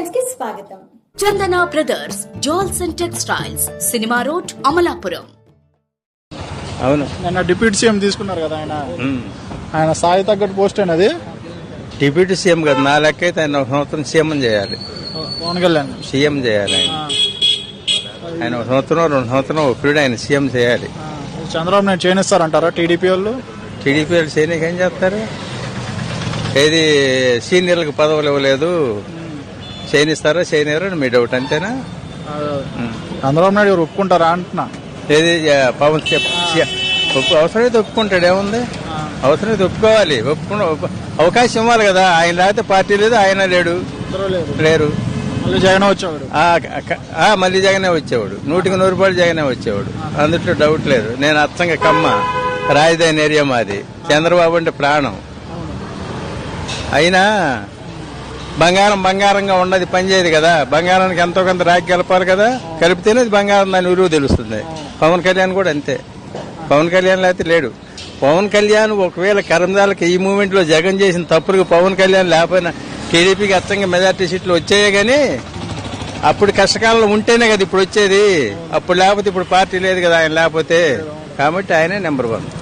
స్వాగతం. Chandana brothers jewels and textiles cinema road Amalapuram. అవును. నిన్న డిప్యూటీ సీఎం తీసుకున్నారు కదా ఆయన. ఆయన స్థాయి తగ్గట్టు పోస్ట్ అయినది. డిప్యూటీ సీఎం కదా నా లెక్క అయితే ఆయన ఒక సంవత్సరం సీఎం చేయాలి. పవన్ కళ్యాణ్. సీఎం చేయాలి ఆయన. ఆయన ఒక సంవత్సరం రెండు సంవత్సరం ఒక పీరియడ్ ఆయన సీఎం చేయాలి. చంద్రబాబు నాయుడు చేయనిస్తారంటారా టీడీపీ వాళ్ళు? టీడీపీ వాళ్ళు సైనిక ఏం చేస్తారు? ఏది సీనియర్లకు పదవులు ఇవ్వలేదు. చేయనిస్తారా అని మీ డౌట్ అంతేనా? చంద్రబాబు నాయుడు గారు ఒప్పుకుంటారా అంటున్నా. ఏది పవన్ అవసరమైతే ఒప్పుకుంటాడు ఏముంది? అవసరమైతే ఒప్పుకోవాలి. ఒప్పుకున్న ఒప్పు- అవకాశం ఇవ్వాలి కదా. ఆయన లేకపోతే పార్టీ లేదు ఆయన లేడు. లేరు. మళ్ళీ జగన్ వచ్చేవాడు. మళ్ళీ జగనే వచ్చేవాడు. నూటికి నూరు రూపాయలు జగనే వచ్చేవాడు. అందుట్లో డౌట్ లేదు. నేను అచ్చంగా కమ్మ. రాజధాని ఏరియా మాది. చంద్రబాబు అంటే ప్రాణం. అయినా బంగారం బంగారంగా ఉన్నది పనిచేయదు కదా. బంగారానికి ఎంతో కొంత రాగి కలపాలి కదా. కలిపితేనే అది బంగారం దాని విలువ తెలుస్తుంది. పవన్ కళ్యాణ్ కూడా అంతే. పవన్ కళ్యాణ్ లేకపోతే లేడు. పవన్ కళ్యాణ్ ఒకవేళ కరంజాలకి ఈ మూమెంట్లో జగన్ చేసిన తప్పులకు పవన్ కళ్యాణ్ లేకపోయినా టీడీపీకి అచ్చంగా మెజార్టీ సీట్లు వచ్చాయే కానీ అప్పుడు కష్టకాలంలో ఉంటేనే కదా ఇప్పుడు వచ్చేది. అప్పుడు లేకపోతే ఇప్పుడు పార్టీ లేదు కదా ఆయన లేకపోతే. కాబట్టి ఆయనే నెంబర్ వన్.